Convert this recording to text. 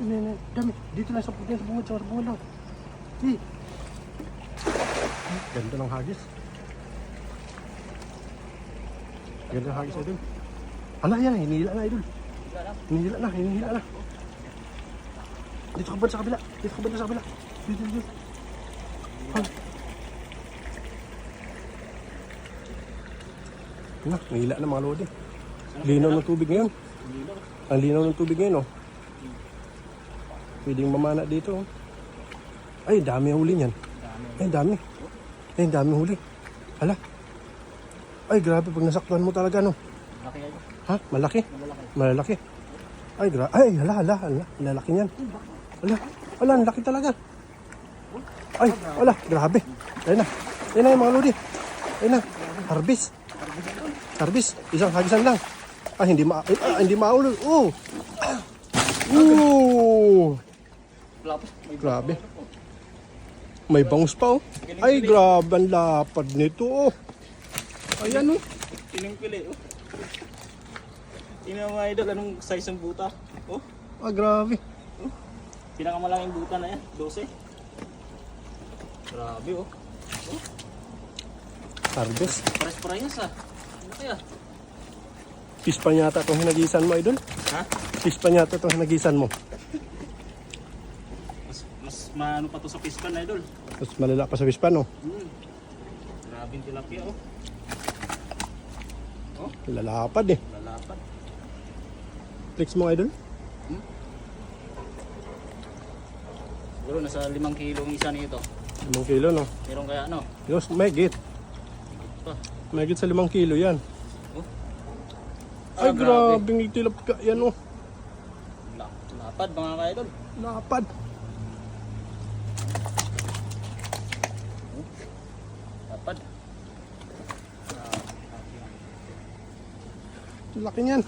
Yun, yun. Dami. Dito lang sa puti sa bungod. Sa bungod lang. Eh. Ganda ng hagis. Ganda ng hagis, idol. Ala, yan. Hinihila na, idol. Hinihila na, hinihila na. Dito ka ba sa kabila? Dito ka ba sa kabila? Dito, dito. Ah. Na, nihila na mga lodi. Linaw ng tubig ngayon. Ang linaw ng tubig ngayon, oh. Pwedeng mamana dito. Ay, dami huli niyan. Ay, dami. Ay, dami huli. Hala. Ay, grabe pag nasaktuhan mo talaga, no. Laki yan. Ha? Malaki? Malalaki. Ay, gra Ay, hala, hala, hala. Lalaki niyan. Hala, hala, ang laki talaga. Ay, wala, grabe. Ayun na. Ayun na yung mga lodi. Ayun na. Harvest. Harvest. Isang hagisan lang. Ah, hindi ma ah, hindi maulog. Oh. Oh. Grabe. May bangus pa oh. Ay, grabe ang lapad nito oh. Ayan oh. Tiningpili, oh. Tingnan mo mga idol, anong size ng buta? Oh, Ah, grabe. pinakamalaking buta na yan, 12. Grabe, oh. Harvest. Pares-parehas, ah. Ano kaya? Fish pa yata itong hinagisan mo, idol. Ha? Fish pa yata itong hinagisan mo. Mas, mas maano pa to sa pispan, idol. Tapos malala pa sa fish pa, no? Hmm. Grabing tilapia, oh. Lalapad eh. Lalapan. Flex mo, idol. Siguro nasa 5 kilo ang isa nito. Limang kilo, no? Meron kaya ano? Diyos, may git. Pa. May git sa limang kilo yan. Oh. Ay, Ah, grabe. grabe. tilap ka. Yan, oh. La- Lapad mga ka-idol. Lapad. Lapad. Laki niyan.